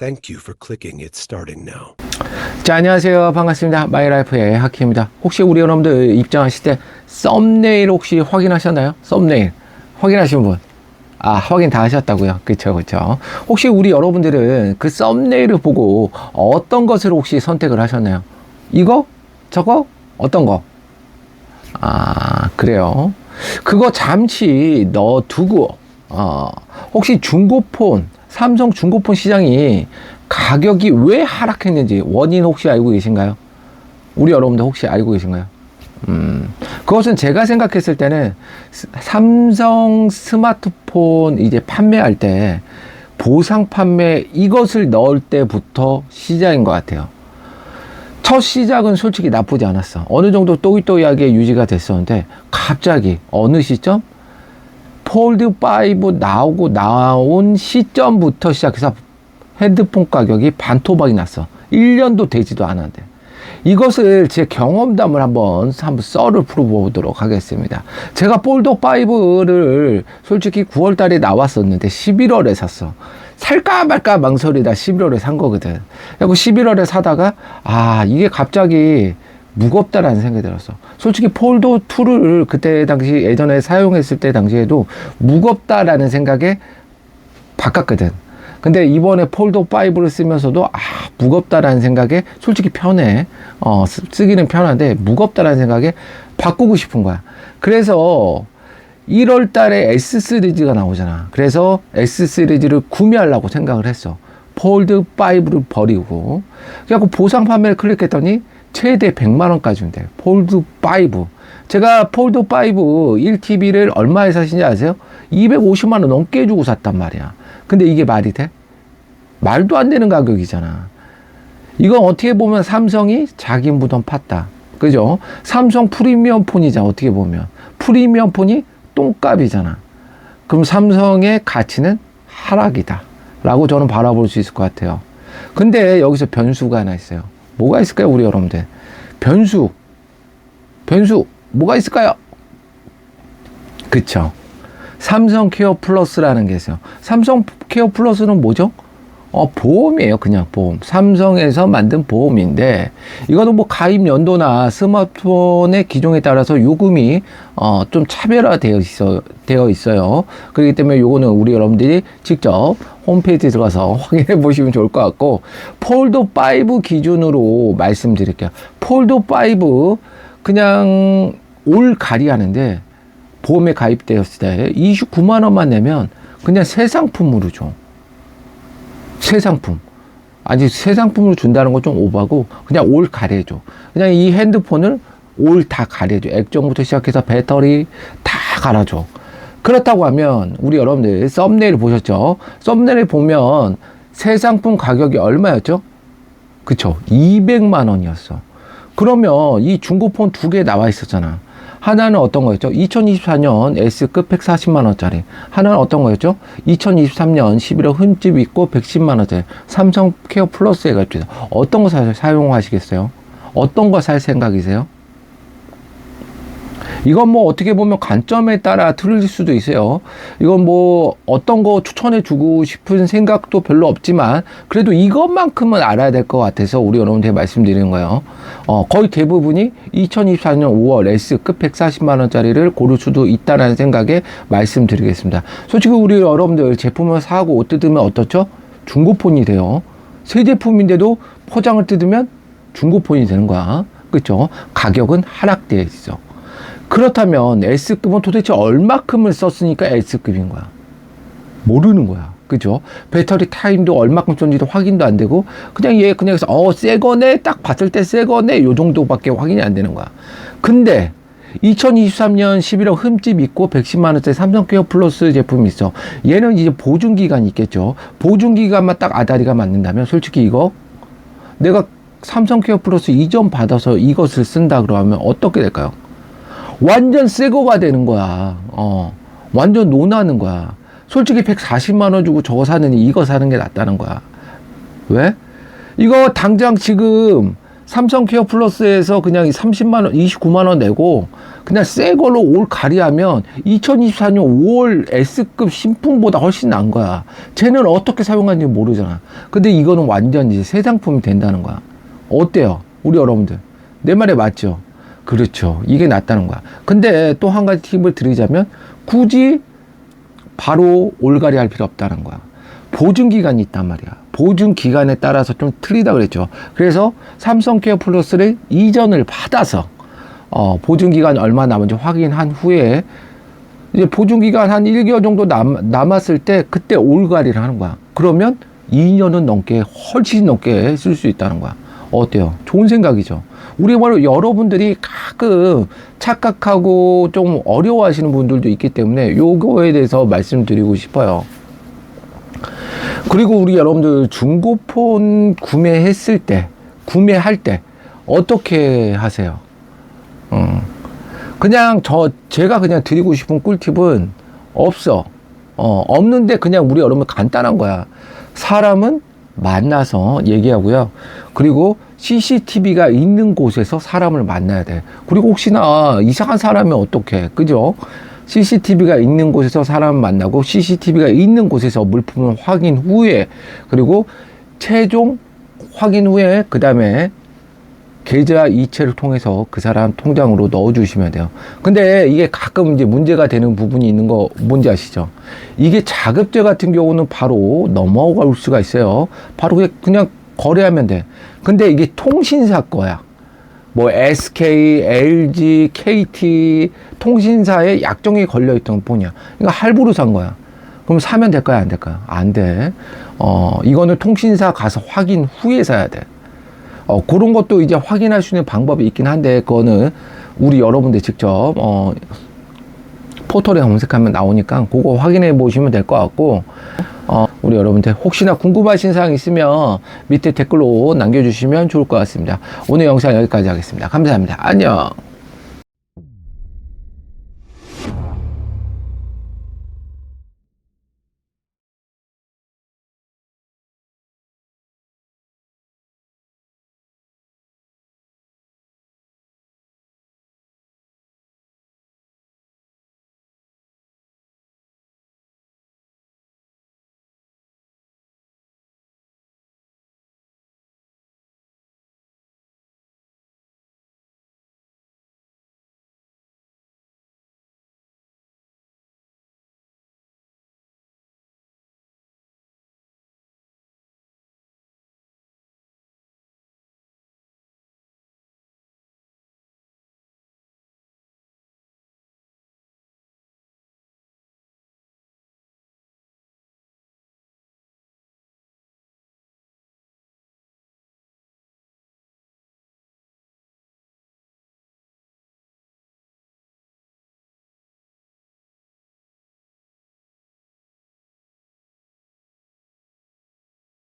Thank you for clicking It's starting now. 자, 안녕하세요. 반갑습니다. 마이라이프의 하키입니다. 혹시 우리 여러분들 입장하실 때 썸네일 혹시 확인하셨나요? 썸네일. 확인하신 분? 아, 확인 다 하셨다고요? 그쵸, 그쵸. 혹시 우리 여러분들은 그 썸네일을 보고 어떤 것을 혹시 선택을 하셨나요? 이거? 저거? 어떤 거? 아, 그래요. 그거 잠시 넣어 두고, 어, 혹시 중고폰, 삼성 중고폰 시장이 가격이 왜 하락했는지 원인 혹시 알고 계신가요? 우리 여러분들 혹시 알고 계신가요? 음, 그것은 제가 생각했을 때는 스- 삼성 스마트폰 이제 판매할 때 보상 판매 이것을 넣을 때부터 시작인 것 같아요. 첫 시작은 솔직히 나쁘지 않았어. 어느 정도 또이또이하게 유지가 됐었는데 갑자기 어느 시점 폴드 5 나오고 나온 시점부터 시작해서 핸드폰 가격이 반토막이 났어. 1년도 되지도 않았는데. 이것을 제 경험담을 한번 한번 썰을 풀어보도록 하겠습니다. 제가 폴더 5를 솔직히 9월 달에 나왔었는데 11월에 샀어. 살까 말까 망설이다 11월에 산 거거든. 그리고 11월에 사다가 아 이게 갑자기 무겁다라는 생각이 들었어. 솔직히 폴더 2를 그때 당시 예전에 사용했을 때 당시에도 무겁다라는 생각에 바꿨거든. 근데 이번에 폴더 5를 쓰면서도 아 무겁다라는 생각에 솔직히 편해. 어 쓰- 쓰기는 편한데 무겁다라는 생각에 바꾸고 싶은 거야. 그래서 1월 달에 S 시리즈가 나오잖아. 그래서 S 시리즈를 구매하려고 생각을 했어. 폴드 5를 버리고. 그래갖고 보상 판매를 클릭했더니 최대 100만 원까지 준대. 폴드 5. 제가 폴드 5 1TB를 얼마에 사신지 아세요? 250만 원 넘게 주고 샀단 말이야. 근데 이게 말이 돼? 말도 안 되는 가격이잖아. 이건 어떻게 보면 삼성이 자기 무덤 팠다. 그죠? 삼성 프리미엄 폰이잖아. 어떻게 보면. 프리미엄 폰이 똥값이잖아. 그럼 삼성의 가치는 하락이다. 라고 저는 바라볼 수 있을 것 같아요. 근데 여기서 변수가 하나 있어요. 뭐가 있을까요, 우리 여러분들? 변수. 변수. 뭐가 있을까요? 그쵸. 삼성 케어 플러스라는 게 있어요. 삼성 케어 플러스는 뭐죠? 어, 보험이에요. 그냥 보험. 삼성에서 만든 보험인데, 이거는 뭐 가입 연도나 스마트폰의 기종에 따라서 요금이, 어, 좀 차별화되어 있어, 되어 있어요. 그렇기 때문에 요거는 우리 여러분들이 직접 홈페이지에 들어가서 확인해 보시면 좋을 것 같고, 폴더 5 기준으로 말씀드릴게요. 폴더 5, 그냥 올 가리 하는데, 보험에 가입되었을 때 29만 원만 내면 그냥 새 상품으로 줘. 새 상품. 아니 새 상품으로 준다는 건 좀 오바고 그냥 올 가려줘. 그냥 이 핸드폰을 올 다 가려줘. 액정부터 시작해서 배터리 다 갈아줘. 그렇다고 하면 우리 여러분들 썸네일 보셨죠? 썸네일 보면 새 상품 가격이 얼마였죠? 그쵸? 200만 원이었어. 그러면 이 중고폰 두 개 나와 있었잖아. 하나는 어떤 거였죠? 2024년 S급 140만 원짜리. 하나는 어떤 거였죠? 2023년 11월 흠집 있고 110만 원짜리. 삼성 케어 플러스에 가입돼서 어떤 거 사, 사용하시겠어요? 어떤 거 살 생각이세요? 이건 뭐 어떻게 보면 관점에 따라 틀릴 수도 있어요. 이건 뭐 어떤 거 추천해 주고 싶은 생각도 별로 없지만 그래도 이것만큼은 알아야 될 것 같아서 우리 여러분한테 말씀드리는 거예요. 어, 거의 대부분이 2024년 5월 S급 140만 원짜리를 고를 수도 있다라는 생각에 말씀드리겠습니다. 솔직히 우리 여러분들 제품을 사고 옷 뜯으면 어떻죠? 중고폰이 돼요. 새 제품인데도 포장을 뜯으면 중고폰이 되는 거야. 그렇죠? 가격은 하락되어 있어. 그렇다면 S급은 도대체 얼마큼을 썼으니까 S급인 거야. 모르는 거야. 그죠? 배터리 타임도 얼마큼 썼는지도 확인도 안 되고, 그냥 얘, 그냥 해서, 어, 새 거네? 딱 봤을 때 새 거네? 요 정도밖에 확인이 안 되는 거야. 근데, 2023년 11월 흠집 있고 110만 원짜리 삼성 케어 플러스 제품이 있어. 얘는 이제 보증 기간이 있겠죠. 보증 기간만 딱 아다리가 맞는다면, 솔직히 이거, 내가 삼성 케어 플러스 이전 받아서 이것을 쓴다 그러면 어떻게 될까요? 완전 새 거가 되는 거야. 어. 완전 논하는 거야. 솔직히 140만 원 주고 저거 사느니 이거 사는 게 낫다는 거야. 왜? 이거 당장 지금 삼성 케어 플러스에서 그냥 30만 원, 29만 원 내고 그냥 새 걸로 올 가리하면 2024년 5월 S급 신품보다 훨씬 나은 거야. 쟤는 어떻게 사용하는지 모르잖아. 근데 이거는 완전 이제 새 상품이 된다는 거야. 어때요? 우리 여러분들. 내 말에 맞죠? 그렇죠. 이게 낫다는 거야. 근데 또 한 가지 팁을 드리자면 굳이 바로 올가리 할 필요 없다는 거야. 보증 기간이 있단 말이야. 보증 기간에 따라서 좀 틀리다 그랬죠. 그래서 삼성 케어 플러스를 이전을 받아서 어, 보증 기간 얼마 남은지 확인한 후에 이제 보증 기간 한 1개월 정도 남, 남았을 때 그때 올가리를 하는 거야. 그러면 2년은 넘게 훨씬 넘게 쓸 수 있다는 거야. 어때요? 좋은 생각이죠. 우리 바로 여러분들이 가끔 착각하고 좀 어려워하시는 분들도 있기 때문에 요거에 대해서 말씀드리고 싶어요. 그리고 우리 여러분들 중고폰 구매했을 때, 구매할 때 어떻게 하세요? 음. 그냥 저 제가 그냥 드리고 싶은 꿀팁은 없어. 어, 없는데 그냥 우리 여러분 간단한 거야. 사람은 만나서 얘기하고요. 그리고 CCTV가 있는 곳에서 사람을 만나야 돼. 그리고 혹시나 이상한 사람이 어떻게, 그죠? CCTV가 있는 곳에서 사람 만나고 CCTV가 있는 곳에서 물품을 확인 후에 그리고 최종 확인 후에 그 다음에 계좌 이체를 통해서 그 사람 통장으로 넣어주시면 돼요. 근데 이게 가끔 이제 문제가 되는 부분이 있는 거 뭔지 아시죠? 이게 자급제 같은 경우는 바로 넘어갈 수가 있어요. 바로 그냥- 그냥 거래하면 돼. 근데 이게 통신사 거야. 뭐 SK, LG, KT 통신사에 약정이 걸려 있던 폰이야. 그러니까 할부로 산 거야. 그럼 사면 될까요? 안 될까요? 안 돼. 어, 이거는 통신사 가서 확인 후에 사야 돼. 어, 그런 것도 이제 확인할 수 있는 방법이 있긴 한데, 그거는 우리 여러분들 직접, 어, 포털에 검색하면 나오니까 그거 확인해 보시면 될 것 같고, 어, 우리 여러분들 혹시나 궁금하신 사항 있으면 밑에 댓글로 남겨주시면 좋을 것 같습니다. 오늘 영상 여기까지 하겠습니다. 감사합니다. 안녕.